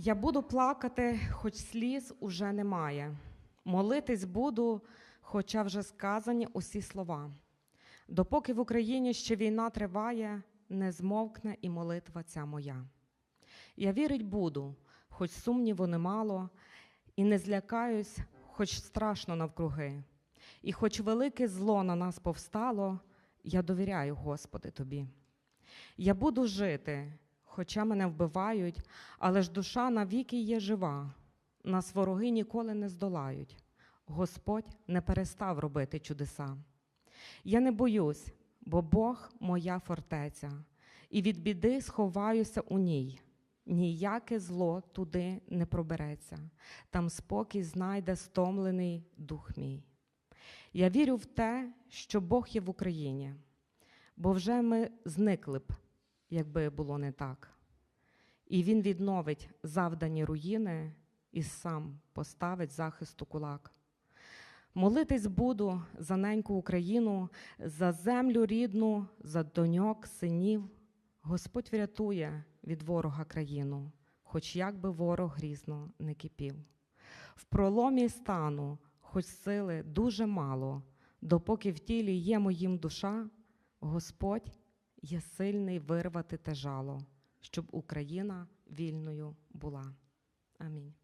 Я буду плакати, хоч сліз уже немає. Молитись буду, хоча вже сказані усі слова. Допоки в Україні ще війна триває, не змовкне і молитва ця моя. Я вірить буду, хоч сумніву немало, і не злякаюсь, хоч страшно навкруги. І хоч велике зло на нас повстало, я довіряю, Господи, Тобі. Я буду жити, хоча мене вбивають, але ж душа навіки є жива. Нас вороги ніколи не здолають. Господь не перестав робити чудеса. Я не боюсь, бо Бог моя фортеця, і від біди сховаюся у ній. Ніяке зло туди не пробереться, там спокій знайде стомлений дух мій. Я вірю в те, що Бог є в Україні, бо вже ми зникли б, якби було не так. І Він відновить завдані руїни і сам поставить захисту кулак. Молитись буду за неньку Україну, за землю рідну, за доньок, синів. Господь врятує від ворога країну, хоч як би ворог грізно не кипів. В проломі стану, хоч сили дуже мало, допоки в тілі є моїм душа, Господь є сильний вирвати те жало, щоб Україна вільною була. Амінь.